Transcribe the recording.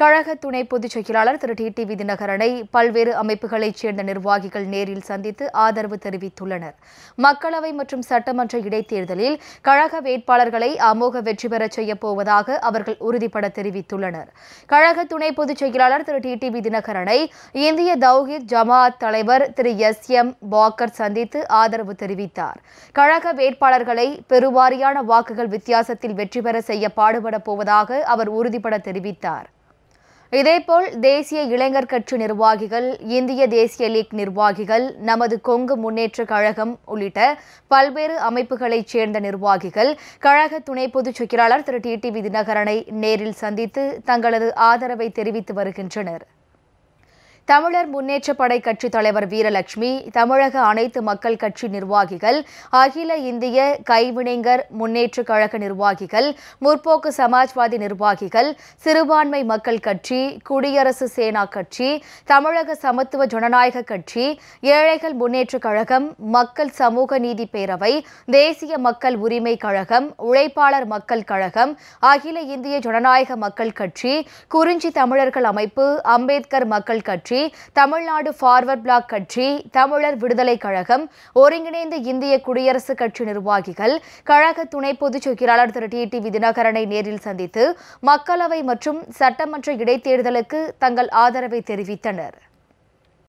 கழக துணை பொதுச் செயலாளர் திரு டி டி தினகரனை பல்வேறு அமைப்புகளைச் சேர்ந்த நிர்வாகிகள் நேரில் சந்தித்து ஆதரவு தெரிவித்துள்ளனர். மக்களவை மற்றும் சட்டமன்ற இடைத்தேர்தலில் கழக வேட்பாளர்களை அமோக வெற்றி பெறச் செய்யப் போவதாக அவர்கள் உறுதிபட தெரிவித்துள்ளனர். கழக துணை பொதுச் செயலாளர் திரு டி டி தினகரனை இந்திய தௌஹித் ஜமாஅத் தலைவர் திரு எஸ் எம் பாக்கர் சந்தித்து ஆதரவு தெரிவித்தார். கழக வேட்பாளர்களை பெருவாரியான வாக்குகள் வித்தியாசத்தில் வெற்றி பெற செய்ய பாடுபடப் போவதாக அவர் உறுதிபட தெரிவித்தார். இதேபோல் தேசிய இளைஞர் கட்சி நிர்வாகிகள் இந்திய தேசிய லீக் நிர்வாகிகள் நமது கொங்கு முன்னேற்ற கழகம் உள்ளிட்ட பல்வேறு அமைப்புகளைச் சேர்ந்த நிர்வாகிகள் கழக துணை பொதுச் செயலாளர் திரு. டி. டி. தினகரனை நேரில் சந்தித்து தங்களது ஆதரவை தெரிவித்து வருகின்றனர். தமிழர் முன்னேற்ற படை கட்சி தலைவர் வீரலட்சுமி தமிழக அனைத்து மக்கள் கட்சி நிர்வாகிகள் அகில இந்திய கைவினைஞர் முன்னேற்ற கழக நிர்வாகிகள் முற்போக்கு சமாஜ்வாதி நிர்வாகிகள் சிறுபான்மை மக்கள் கட்சி குடியரசு சேனா கட்சி தமிழக சமத்துவ ஜனநாயக கட்சி ஏழைகள் முன்னேற்ற கழகம் மக்கள் சமூக நீதி பேரவை தேசிய மக்கள் உரிமை கழகம் உழைப்பாளர் மக்கள் கழகம் அகில இந்திய ஜனநாயக மக்கள் கட்சி குறிஞ்சி தமிழர்கள் அமைப்பு அம்பேத்கர் மக்கள் கட்சி தமிழ்நாடு ஃபார்வர்ட் பிளாக் கட்சி தமிழர் விடுதலை கழகம் ஒருங்கிணைந்த இந்திய குடியரசுக் கட்சி நிர்வாகிகள் கழக துணை பொதுச் செயலாளர் திரு. டி. டி. தினகரனை நேரில் சந்தித்து மக்களவை மற்றும் சட்டமன்ற இடைத்தேர்தலுக்கு தங்கள் ஆதரவை தெரிவித்தனர்.